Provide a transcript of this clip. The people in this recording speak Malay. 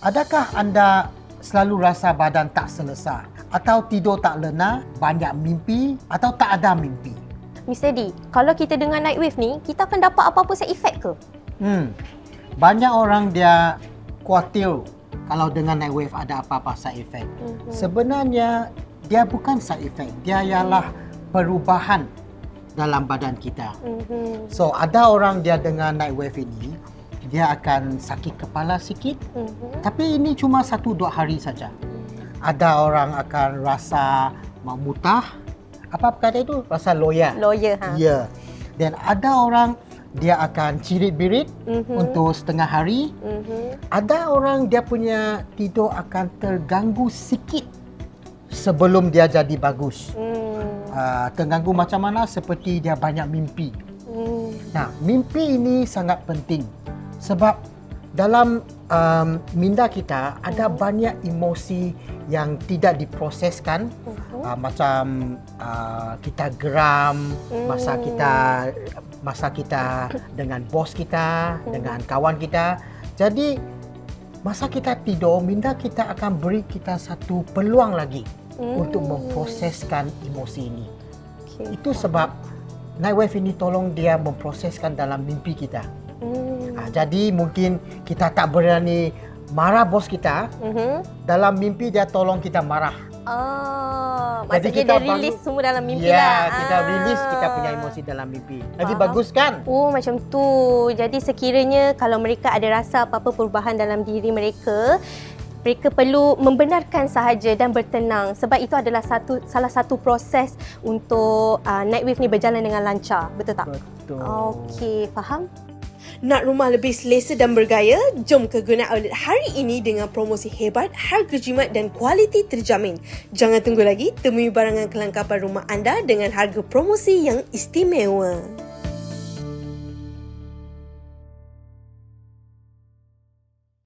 Adakah anda selalu rasa badan tak selesa atau tidur tak lena, banyak mimpi atau tak ada mimpi? Mr. D, kalau kita dengar night wave ni, kita akan dapat apa-apa side effect ke? Hmm. Banyak orang dia khawatir kalau dengan night wave ada apa-apa side effect. Mhm. Sebenarnya dia bukan side effect, dia ialah perubahan dalam badan kita. Mhm. So ada orang dia dengan night wave ini dia akan sakit kepala sikit Mhm. tapi ini cuma satu dua hari saja. Ada orang akan rasa memutah apa kata itu rasa loya. Lawyer ha. Ya. Dan ada orang dia akan cirit-birit Mhm. untuk setengah hari. Mhm. Ada orang dia punya tidur akan terganggu sikit sebelum dia jadi bagus. Hmm. Uh, terganggu macam mana? Seperti dia banyak mimpi. Hmm. Nah, mimpi ini sangat penting sebab dalam um, minda kita ada banyak emosi yang tidak diproseskan Mhm. uh, macam uh, kita geram masa Hmm. kita masa kita dengan bos kita, dengan kawan kita. Jadi masa kita tidur, minda kita akan beri kita satu peluang lagi Hmm. untuk memproseskan emosi ini. Okay. Itu sebab night wave ini tolong dia memproseskan dalam mimpi kita. Hmm. Ha, jadi mungkin kita tak berani marah bos kita, Mhm. dalam mimpi dia tolong kita marah. Oh, Jadi maksudnya kita dia release bangun- semua dalam mimpi ya, lah. kita Ah. release kita punya emosi dalam mimpi. Lagi Faham. bagus kan? Oh macam tu. Jadi sekiranya kalau mereka ada rasa apa-apa perubahan dalam diri mereka, mereka perlu membenarkan sahaja dan bertenang sebab itu adalah satu salah satu proses untuk uh, night wave ni berjalan dengan lancar. Betul tak? Betul. Okey, faham? Nak rumah lebih selesa dan bergaya? Jom ke Guna Outlet hari ini dengan promosi hebat, harga jimat dan kualiti terjamin. Jangan tunggu lagi, temui barangan kelengkapan rumah anda dengan harga promosi yang istimewa.